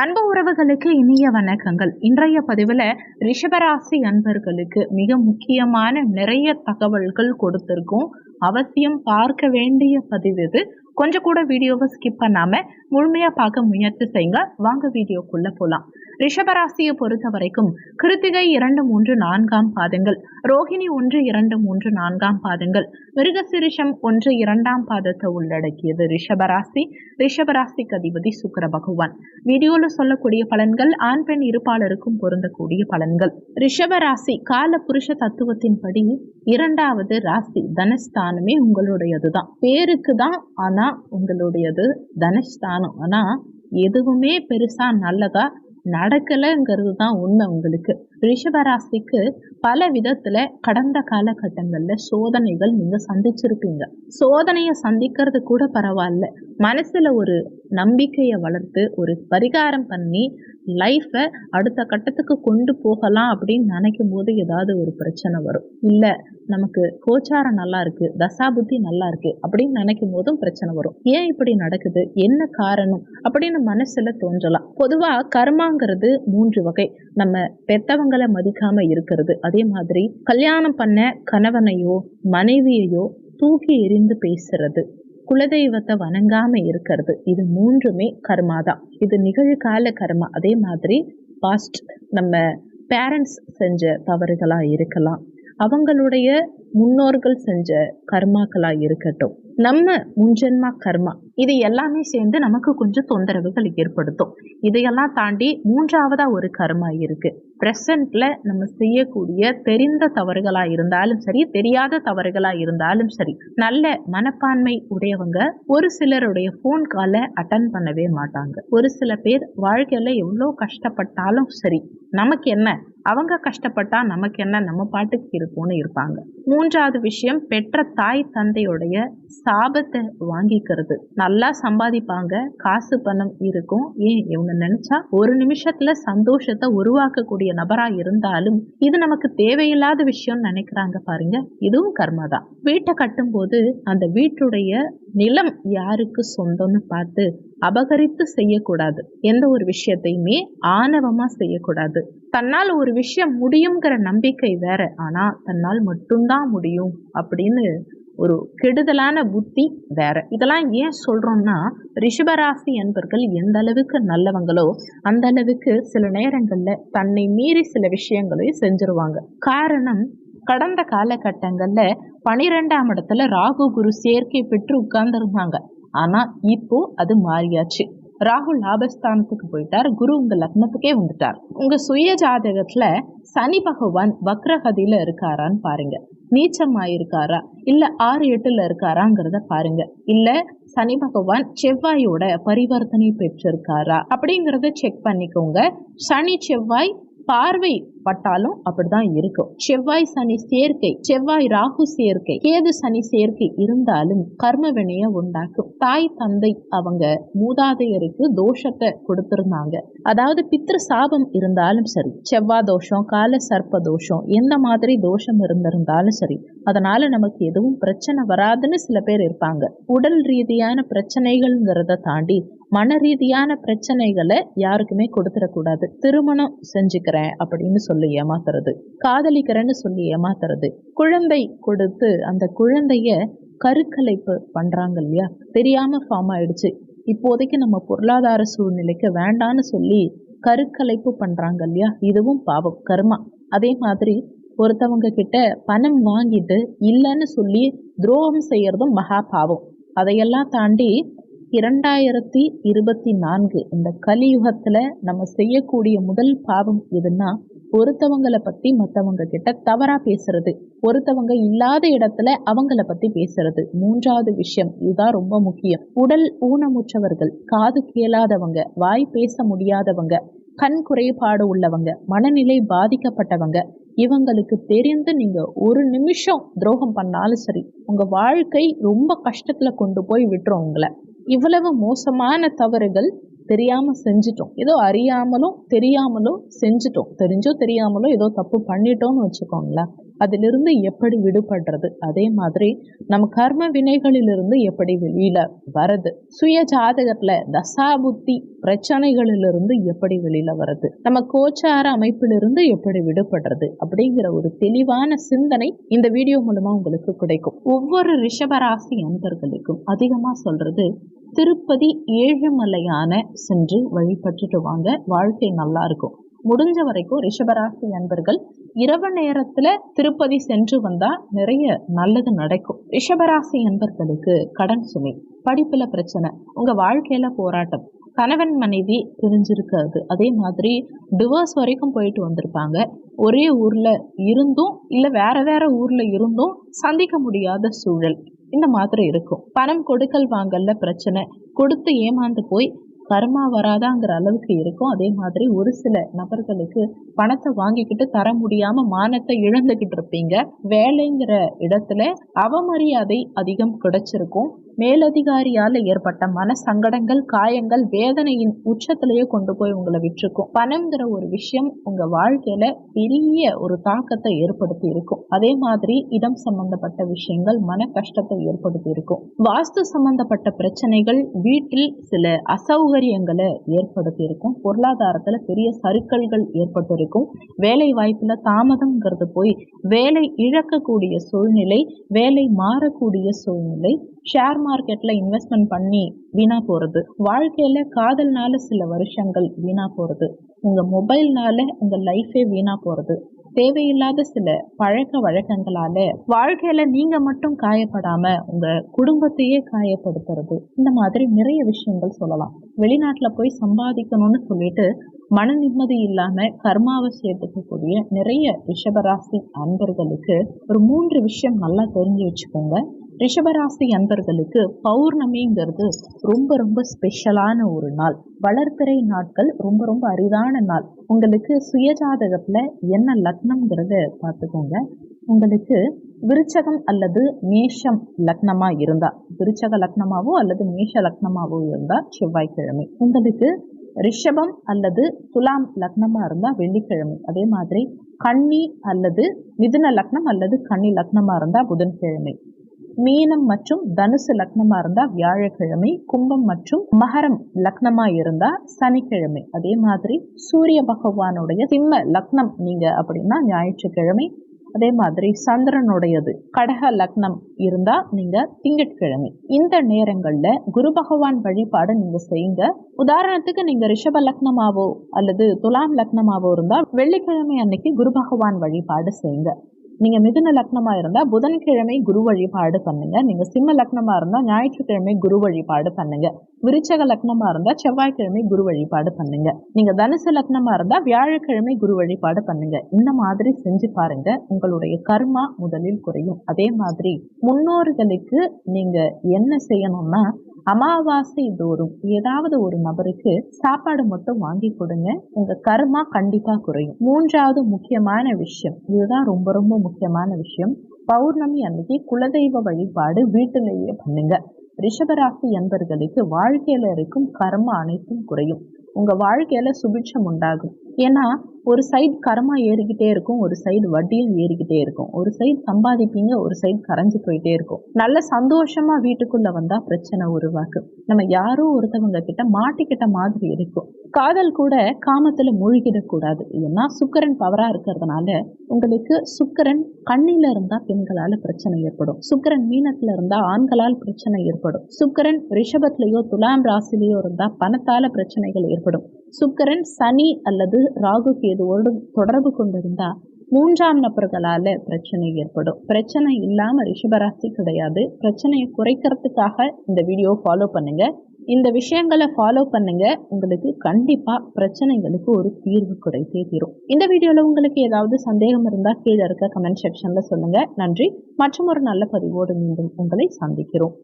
அன்பு உறவுகளுக்கு இனிய வணக்கங்கள். இன்றைய பதிவில் ரிஷபராசி அன்பர்களுக்கு மிக முக்கியமான நிறைய தகவல்கள் கொடுத்துருக்கோம். அவசியம் பார்க்க வேண்டிய பதிவு இது. கொஞ்சம் கூட வீடியோவை ஸ்கிப் பண்ணாமல் முழுமையாக பார்க்க முயற்சி செய்யுங்க. வாங்க வீடியோக்குள்ளே போகலாம் ரிஷபராசியை பொறுத்த வரைக்கும் கிருத்திகை இரண்டு மூன்று நான்காம் பாதங்கள் ரோஹிணி ஒன்று இரண்டு மூன்று நான்காம் பாதங்கள் மிருகசிரிஷம் ஒன்று இரண்டாம் பாதத்தை உள்ளடக்கியது ரிஷபராசி. ரிஷபராசிக்கு அதிபதி சுக்கர பகவான். வீடியோல சொல்லக்கூடிய பலன்கள் ஆண் பெண் இருப்பாளருக்கும் பொருந்தக்கூடிய பலன்கள். ரிஷபராசி கால புருஷ தத்துவத்தின்படி இரண்டாவது ராசி தனஸ்தானமே உங்களுடையதுதான். பேருக்கு தான் ஆனா உங்களுடையது தனஸ்தானம். ஆனா எதுவுமே பெருசா நல்லதா நடக்கலைங்கிறது தான் உண்மை உங்களுக்கு. ரிஷபராசிக்கு பல விதத்துல கடந்த காலகட்டங்கள்ல சோதனைகள் நீங்க சந்திச்சிருப்பீங்க. சோதனையை சந்திக்கிறது கூட பரவாயில்ல. மனசுல ஒரு நம்பிக்கையை வளர்த்து ஒரு பரிகாரம் பண்ணி லைஃப்பை அடுத்த கட்டத்துக்கு கொண்டு போகலாம் அப்படின்னு நினைக்கும் போது ஏதாவது ஒரு பிரச்சனை வரும். இல்லை நமக்கு கோச்சாரம் நல்லா இருக்கு தசாபுத்தி நல்லா இருக்கு அப்படின்னு நினைக்கும் போதும் பிரச்சனை வரும். ஏன் இப்படி நடக்குது என்ன காரணம் அப்படின்னு மனசுல தோன்றலாம். பொதுவா கர்மாங்கிறது மூன்று வகை. நம்ம பெத்தவங்களை மதிக்காம இருக்கிறது. அதே மாதிரி கல்யாணம் பண்ண கணவனையோ மனைவியையோ தூக்கி எறிந்து பேசுறது. குலதெய்வத்தை வணங்காம இருக்கிறது. இது மூன்றுமே கர்மா தான். இது நிகழ்கால கர்மா. அதே மாதிரி பாஸ்ட் நம்ம பேரண்ட்ஸ் செஞ்ச தவறுகளா இருக்கலாம். அவங்களுடைய முன்னோர்கள் செஞ்ச கர்மாக்களா இருக்கட்டும். நம்ம முன்ஜென்மா கர்மா. இது எல்லாமே சேர்ந்து நமக்கு கொஞ்சம் தொந்தரவுகள் ஏற்படுத்தும். இதையெல்லாம் தாண்டி மூன்றாவதா ஒரு கர்மா இருக்கு. ப்ரெசண்ட்ல நம்ம செய்யக்கூடிய தெரிந்த தவறுகளா இருந்தாலும் சரி தெரியாத தவறுகளா இருந்தாலும் சரி நல்ல மனப்பான்மை உடையவங்க ஒரு சிலருடைய ஃபோன் காலை அட்டன் பண்ணவே மாட்டாங்க. ஒரு சில பேர் வாழ்க்கையில எவ்வளோ கஷ்டப்பட்டாலும் சரி நமக்கு என்ன? அவங்க கஷ்டப்பட்டா நமக்கு என்ன? நம்ம பாட்டுக்கு இருப்போம்னு இருப்பாங்க. மூன்றாவது விஷயம் பெற்ற தாய் தந்தையுடைய சாபத்தை வாங்கிக்கிறது. நல்லா சம்பாதிப்பாங்க. காசு பணம் இருக்கும். ஏன் இவங்க நினைச்சா? ஒரு நிமிஷத்துல சந்தோஷத்தை உருவாக்கக்கூடிய நபரா இருந்தாலும் இது நமக்கு தேவையில்லாத விஷயம் நினைக்கிறாங்க பாருங்க. இதுவும் கர்மா தான். வீட்டை கட்டும்போது அந்த வீட்டுடைய நிலம் யாருக்கு சொந்தம்னு பார்த்து அபகரித்து செய்யக்கூடாது. எந்த ஒரு விஷயத்தையுமே ஆணவமா செய்யக்கூடாது. தன்னால் ஒரு விஷயம் முடியுங்கிற நம்பிக்கை வேற. ஆனா தன்னால் மட்டும்தான் முடியும் அப்படின்னு ஒரு கெடுதலான புத்தி வேற. இதெல்லாம் ஏன் சொல்றோம்னா ரிஷபராசி என்பர்கள் எந்த அளவுக்கு நல்லவங்களோ அந்த அளவுக்கு சில நேரங்கள்ல தன்னை மீறி சில விஷயங்களையும் செஞ்சிருவாங்க. காரணம் கடந்த காலகட்டங்கள்ல பனிரெண்டாம் இடத்துல ராகு குரு சேர்க்கை பெற்று உட்கார்ந்துருந்தாங்க. ஆனா இப்போ அது மாறியாச்சு. ராகு லாபஸ்தானத்துக்கு போயிட்டார். குரு உங்க லக்னத்துக்கே வந்துட்டார். உங்க சுய ஜாதகத்துல சனி பகவான் வக்ரகதியில இருக்காரான்னு பாருங்க. நீச்சமாயிருக்காரா? இல்ல ஆறு எட்டுல இருக்காராங்கிறத பாருங்க. இல்ல சனி பகவான் செவ்வாயோட பரிவர்த்தனை பெற்றிருக்காரா? அப்படிங்கிறத செக் பண்ணிக்கோங்க. சனி செவ்வாய் பார்வை பட்டாலும் அப்படிதான் இருக்கும். செவ்வாய் சனி சேர்க்கை செவ்வாய் ராகு சேர்க்கை கேது சனி சேர்க்கை இருந்தாலும் கர்ம வினைய உண்டாக்கும். தாய் தந்தை அவங்க மூதாதையருக்கு தோஷத்தை கொடுத்திருந்தாங்க. அதாவது பித்ரு சாபம் இருந்தாலும் சரி செவ்வாய் தோஷம் கால சர்ப்ப தோஷம் எந்த மாதிரி தோஷம் இருந்திருந்தாலும் சரி அதனால நமக்கு எதுவும் பிரச்சனை வராதுன்னு சில பேர் இருப்பாங்க. உடல் ரீதியான பிரச்சனைகள்ங்கிறத தாண்டி மன ரீதியான பிரச்சனைகளை யாருக்குமே கொடுத்துடக்கூடாது. திருமணம் செஞ்சுக்கிறேன் அப்படின்னு சொல்லி சொல்லி ஏமாத்துறது. காதலிக்கிறேன்னு சொல்லி ஏமாத்துறது. குழந்தை கொடுத்து அந்த குழந்தைய கருக்கலைப்பு பண்றாங்க இல்லையா? தெரியாம ஃபார்ம் ஆயிடுச்சு. இப்போதைக்கு நம்ம பொருளாதார சூழ்நிலைக்கு வேண்டான்னு சொல்லி கருக்கலைப்பு பண்றாங்க இல்லையா? இதுவும் பாவம் கர்மா. அதே மாதிரி ஒருத்தவங்க கிட்ட பணம் வாங்கிட்டு இல்லைன்னு சொல்லி துரோகம் செய்யறதும் மகா பாவம். அதையெல்லாம் தாண்டி இரண்டாயிரத்தி இருபத்தி நான்கு இந்த கலியுகத்துல நம்ம செய்யக்கூடிய முதல் பாவம் எதுன்னா ஒருத்தவங்களை பத்தி மற்றவங்க கிட்ட தவறா பேசுறது ஒருத்தவங்க இல்லாத இடத்துல அவங்கள பத்தி பேசுறது. மூன்றாவது விஷயம் இதுதான் ரொம்ப முக்கியம். உடல் ஊனமுற்றவர்கள் காது கேளாதவங்க வாய் பேச முடியாதவங்க கண் குறைபாடு உள்ளவங்க மனநிலை பாதிக்கப்பட்டவங்க இவங்களுக்கு தெரிந்து நீங்க ஒரு நிமிஷம் துரோகம் பண்ணாலும் சரி உங்க வாழ்க்கை ரொம்ப கஷ்டத்துல கொண்டு போய் விட்டுரும் உங்களை. இவ்வளவு மோசமான தவறுகள் தெரியாமல் செஞ்சிட்டோம். ஏதோ அறியாமலும் தெரியாமலும் செஞ்சிட்டோம். தெரிஞ்சோ தெரியாமலோ ஏதோ தப்பு பண்ணிட்டோம்னு வச்சுக்கோங்களேன். அதிலிருந்து எப்படி விடுபடுறது? அதே மாதிரி நம்ம கர்ம வினைகளிலிருந்து எப்படி வெளியில வரது சுய ஜாதகத்துல தசாபுத்தி பிரச்சனைகளிலிருந்து எப்படி வெளியில வருது நம்ம கோச்சார அமைப்பிலிருந்து எப்படி விடுபடுறது? அப்படிங்கிற ஒரு தெளிவான சிந்தனை இந்த வீடியோ மூலமா உங்களுக்கு கிடைக்கும். ஒவ்வொரு ரிஷபராசி அன்பர்களுக்கும் அதிகமா சொல்றது திருப்பதி ஏழுமலையான சென்று வழிபட்டுட்டு வாங்க. வாழ்க்கை நல்லா இருக்கும் முடிஞ்ச வரைக்கும் ரிஷபராசி அன்பர்கள் இரவு நேரத்துல திருப்பதி சென்று வந்தா நிறைய நல்லது நடக்கும். ரிஷபராசி நண்பர்களுக்கு கடன் சுமை படிப்புல பிரச்சனை உங்க வாழ்க்கையில போராட்டம் கணவன் மனைவி பிரிஞ்சிருக்காது. அதே மாதிரி டிவோர்ஸ் வரைக்கும் போயிட்டு வந்திருப்பாங்க. ஒரே ஊர்ல இருந்தும் இல்ல வேற வேற ஊர்ல இருந்தும் சந்திக்க முடியாத சூழல். இந்த மாதிரி இருக்கும். பணம் கொடுக்கல் வாங்கல்ல பிரச்சனை. கொடுத்து ஏமாந்து போய் கர்மா வராதாங்கிற அளவுக்கு இருக்கும். அதே மாதிரி ஒரு சில நபர்களுக்கு பணத்தை வாங்கிக்கிட்டு தர முடியாம மானத்தை இழந்துகிட்டு இருப்பீங்க. வேலைங்கிற இடத்துல அவமரியாதை அதிகம் கிடைச்சிருக்கும். மேலதிகாரியால ஏற்பட்ட மன சங்கடங்கள் காயங்கள் வேதனையின் உச்சத்திலேயே கொண்டு போய் உங்களை விட்டுருக்கும். பணம்ங்கிற ஒரு விஷயம் உங்க வாழ்க்கையில பெரிய ஒரு தாக்கத்தை ஏற்படுத்தி இருக்கும். அதே மாதிரி இடம் சம்பந்தப்பட்ட விஷயங்கள் மன கஷ்டத்தை ஏற்படுத்தி இருக்கும். வாஸ்து சம்பந்தப்பட்ட பிரச்சனைகள் வீட்டில் சில அசௌகரியங்களை ஏற்படுத்தி இருக்கும். பொருளாதாரத்துல பெரிய சறுக்கல்கள் ஏற்பட்டிருக்கும். வேலை வாய்ப்புல தாமதம்ங்கிறது போய் வேலை இழக்கக்கூடிய சூழ்நிலை வேலை மாறக்கூடிய சூழ்நிலை ஷேர் மார்க்கெட்டில் இன்வெஸ்ட்மெண்ட் பண்ணி வீணாக போகிறது வாழ்க்கையில் காதல்னால சில வருஷங்கள் வீணாக போகிறது உங்கள் மொபைல்னால உங்கள் லைஃபே வீணாக போகிறது தேவையில்லாத சில பழக்க வழக்கங்களால வாழ்க்கையில நீங்க மட்டும் காயப்படாம உங்க குடும்பத்தையே காயப்படுத்துறது. இந்த மாதிரி நிறைய விஷயங்கள் சொல்லலாம். வெளிநாட்டுல போய் சம்பாதிக்கணும்னு சொல்லிட்டு மன நிம்மதி இல்லாம கர்மாவை சேர்த்துக்கக்கூடிய நிறைய ரிஷபராசி அன்பர்களுக்கு ஒரு மூன்று விஷயம் நல்லா தெரிஞ்சு வச்சுக்கோங்க. ரிஷபராசி அன்பர்களுக்கு பௌர்ணமிங்கிறது ரொம்ப ரொம்ப ஸ்பெஷலான ஒரு நாள். வளர்ப்பிறை நாட்கள் ரொம்ப ரொம்ப அரிதான நாள். உங்களுக்கு சுயஜாதகத்தில் என்ன லக்னம்ங்கிறத பார்த்துக்கோங்க. உங்களுக்கு விருச்சகம் அல்லது மேஷம் லக்னமாக இருந்தால் விருச்சக லக்னமாவோ அல்லது மேஷ லக்னமாவோ இருந்தால் செவ்வாய்க்கிழமை. உங்களுக்கு ரிஷபம் அல்லது துலாம் லக்னமாக இருந்தால் வெள்ளிக்கிழமை. அதே மாதிரி கன்னி அல்லது மிதுன லக்னம் அல்லது கன்னி லக்னமாக இருந்தால் புதன்கிழமை. மீனம் மற்றும் தனுசு லக்னமா இருந்தா வியாழக்கிழமை கும்பம் மற்றும் மகரம் லக்னமா இருந்தா சனிக்கிழமை. அதே மாதிரி சூரிய பகவானுடைய சிம்ம லக்னம் நீங்க அப்படின்னா ஞாயிற்றுக்கிழமை. அதே மாதிரி சந்திரனுடையது கடக லக்னம் இருந்தா நீங்க திங்கட்கிழமை. இந்த நேரங்கள்ல குரு பகவான் வழிபாடு நீங்க செய்யுங்க. உதாரணத்துக்கு நீங்க ரிஷப லக்னமாவோ அல்லது துலாம் லக்னமாவோ இருந்தா வெள்ளிக்கிழமை அன்னைக்கு குரு பகவான் வழிபாடு செய்யுங்க. நீங்க மிதுன லக்னமா இருந்தா புதன்கிழமை குரு வழிபாடு பண்ணுங்க. நீங்க சிம்ம லக்னமா இருந்தா ஞாயிற்றுக்கிழமை குரு வழிபாடு பண்ணுங்க. விருச்சக லக்னமா இருந்தா செவ்வாய்க்கிழமை குரு வழிபாடு பண்ணுங்க. நீங்க தனுசு லக்னமா இருந்தா வியாழக்கிழமை குரு வழிபாடு பண்ணுங்க. இந்த மாதிரி செஞ்சு பாருங்க. உங்களுடைய கர்மா முதலில் குறையும். அதே மாதிரி முன்னோர்களுக்கு நீங்க என்ன செய்யணும்னா அமாவாசை தோறும் ஏதாவது ஒரு நபருக்கு சாப்பாடு மட்டும் வாங்கி கொடுங்க. உங்க கர்மா கண்டிப்பா குறையும். மூன்றாவது முக்கியமான விஷயம். இதுதான் ரொம்ப ரொம்ப முக்கியமான விஷயம். பௌர்ணமி அன்னைக்கு குலதெய்வ வழிபாடு வீட்டிலேயே பண்ணுங்க. ரிஷபராசி என்பர்களுக்கு வாழ்க்கையில இருக்கும் கர்ம அனைத்தும் குறையும். உங்க வாழ்க்கையில சுபிட்சம் உண்டாகும். ஏன்னா ஒரு சைடு கரமாக ஏறிக்கிட்டே இருக்கும் ஒரு சைடு வட்டியும் ஏறிக்கிட்டே இருக்கும். ஒரு சைடு சம்பாதிப்பீங்க ஒரு சைடு கரைஞ்சு போயிட்டே இருக்கும். நல்ல சந்தோஷமாக வீட்டுக்குள்ளே வந்தால் பிரச்சனை உருவாக்கும் நம்ம யாரோ ஒருத்தவங்க கிட்ட மாட்டிக்கிட்ட மாதிரி இருக்கும். காதல் கூட காமத்தில் மூழ்கிடக்கூடாது. ஏன்னா சுக்கரன் பவராக இருக்கிறதுனால உங்களுக்கு சுக்கரன் கண்ணில இருந்தால் பெண்களால் பிரச்சனை ஏற்படும். சுக்கரன் மீனத்தில் இருந்தால் ஆண்களால் பிரச்சனை ஏற்படும். சுக்கரன் ரிஷபத்திலேயோ துலாம் ராசிலேயோ இருந்தால் பணத்தால் பிரச்சனைகள் ஏற்படும். சுக்கரன் சனி அல்லது ராகு கேதுவோடு தொடர்பு கொண்டிருந்தால் மூன்றாம் நபர்களால் பிரச்சனை ஏற்படும். பிரச்சனை இல்லாமல் ரிஷபராசி கிடையாது. பிரச்சனையை குறைக்கிறதுக்காக இந்த வீடியோ ஃபாலோ பண்ணுங்கள் இந்த விஷயங்களை ஃபாலோ பண்ணுங்க. உங்களுக்கு கண்டிப்பாக பிரச்சனைகளுக்கு ஒரு தீர்வு கிடைத்தே தீரும். இந்த வீடியோவில் உங்களுக்கு ஏதாவது சந்தேகம் இருந்தால் கீழே இருக்க கமெண்ட் செக்ஷனில் சொல்லுங்கள் நன்றி. மற்றும் ஒரு நல்ல பதிவோடு மீண்டும் உங்களை சந்திக்கிறோம்.